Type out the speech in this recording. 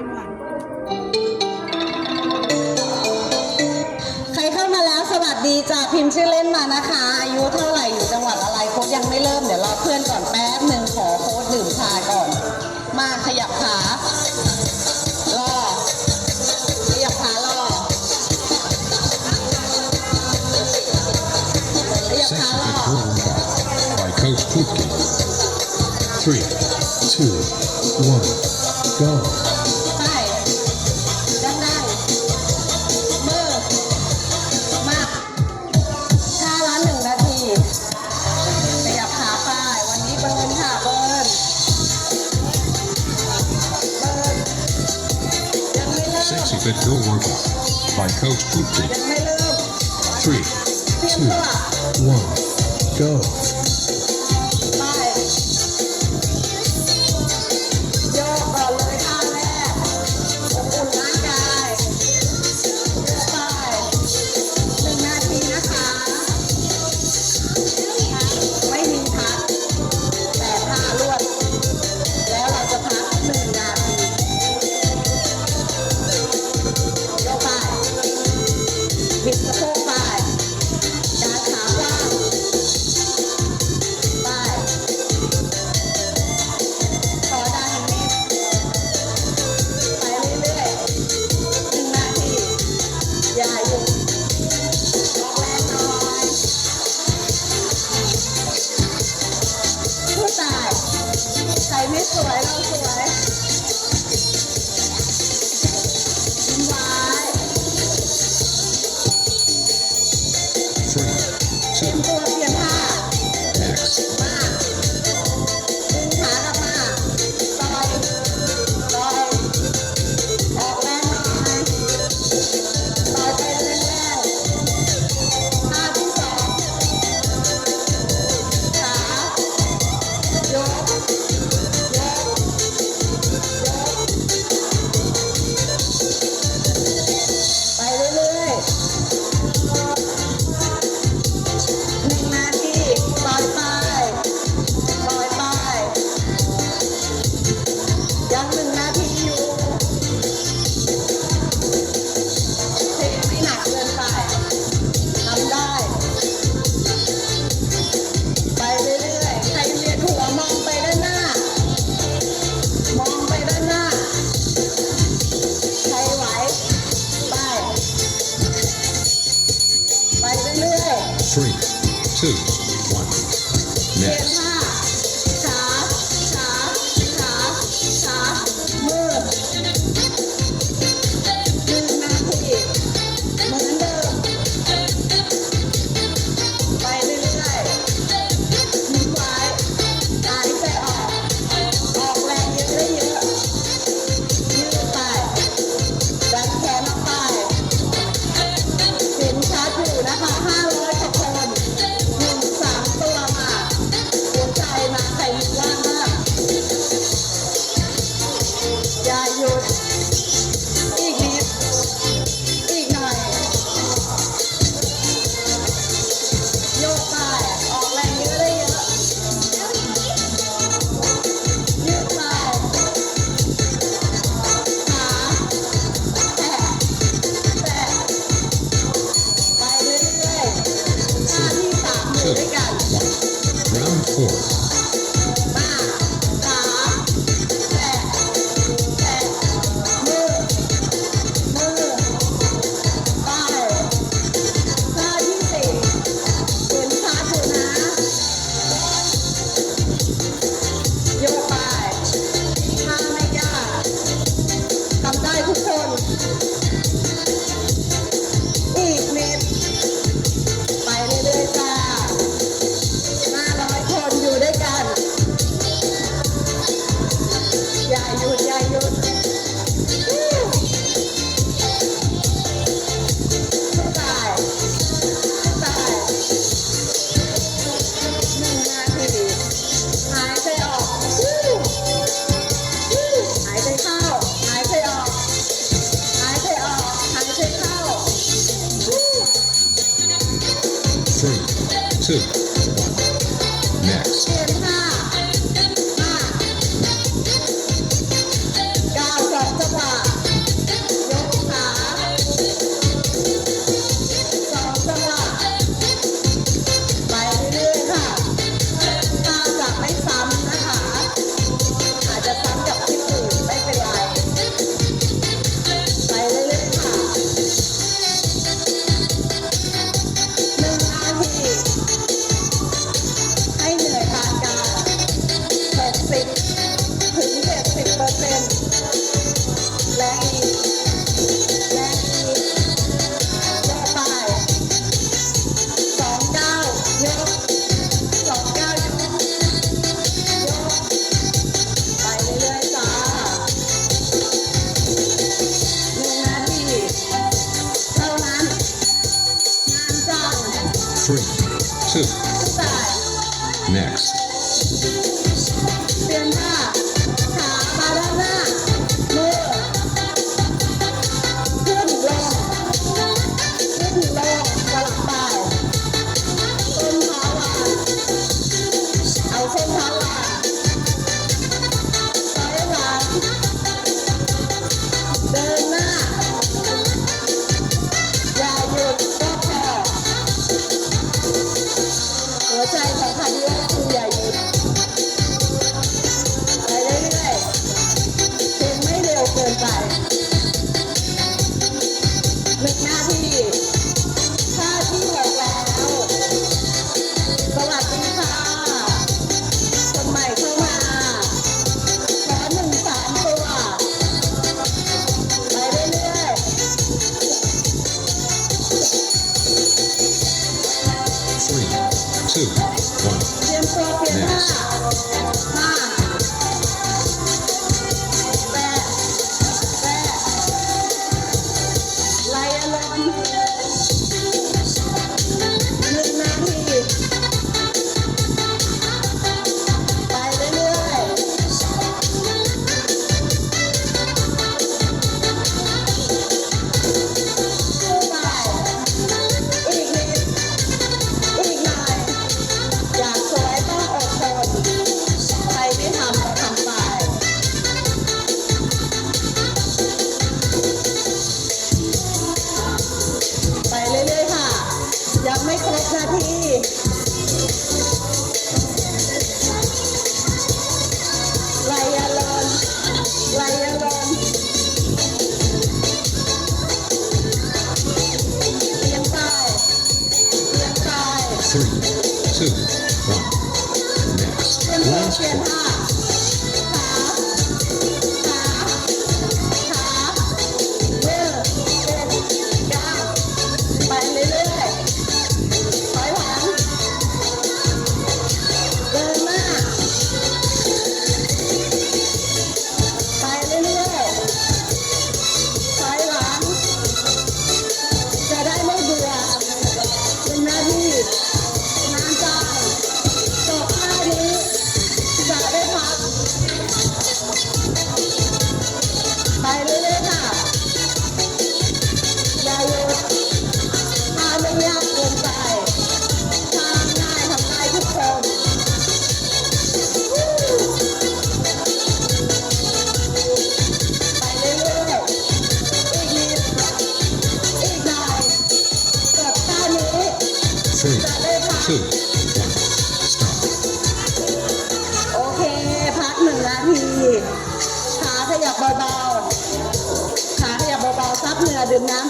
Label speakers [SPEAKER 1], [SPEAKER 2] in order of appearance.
[SPEAKER 1] อยหวาน
[SPEAKER 2] ใครเข้ามาแล้วสวัสดีจ้ะพิมพ์ชื่อเล่นมานะคะ อายุเท่าไหร่อยู่จังหวัดอะไรโค้ดยังไม่เริ่มเดี๋ยวรอเพื่อนก่อนแป๊บหนึ่งขอโค้ดดื่มชาก่อน มาขยับขารอขยับขารอขยับขารอ
[SPEAKER 3] Your Workout by Coach Poopy. Three, two, one, go.
[SPEAKER 2] Three, two, one. Next. 再来一，一。าทีไรยารอนไรยารอนเลี้ยงตายเลี้ยงตาย
[SPEAKER 3] three, two,
[SPEAKER 2] one,
[SPEAKER 3] next.
[SPEAKER 2] เลี้ยง Last ท่า one.
[SPEAKER 3] ดื่มน้ำดื่มชา